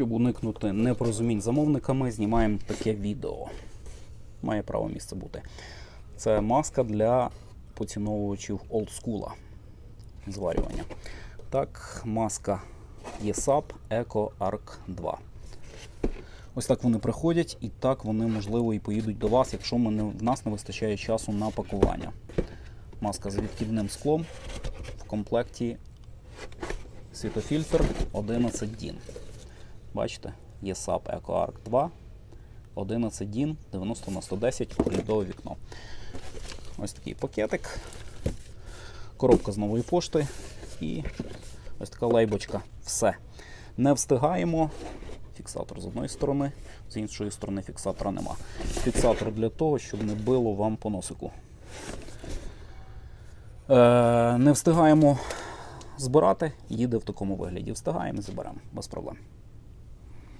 Щоб уникнути непорозумінь замовниками, знімаємо таке відео. Має право місце бути. Це маска для поціновувачів олдскула зварювання. Так, маска ESAP Eco Arc 2. Ось так вони приходять, і так вони, можливо, і поїдуть до вас, якщо ми не, в нас не вистачає часу на пакування. Маска з відкидним склом в комплекті світофільтр 11 DIN. Бачите, є SAP Eco Arc 2, 11 DIN, 90 на 110 оглядове вікно. Ось такий пакетик, коробка з нової пошти і ось така лейбочка. Все. Не встигаємо. Фіксатор з одної сторони, з іншої сторони фіксатора нема. Фіксатор для того, щоб не било вам по носику. Е, не встигаємо збирати, їде в такому вигляді. Встигаємо і заберемо без проблем.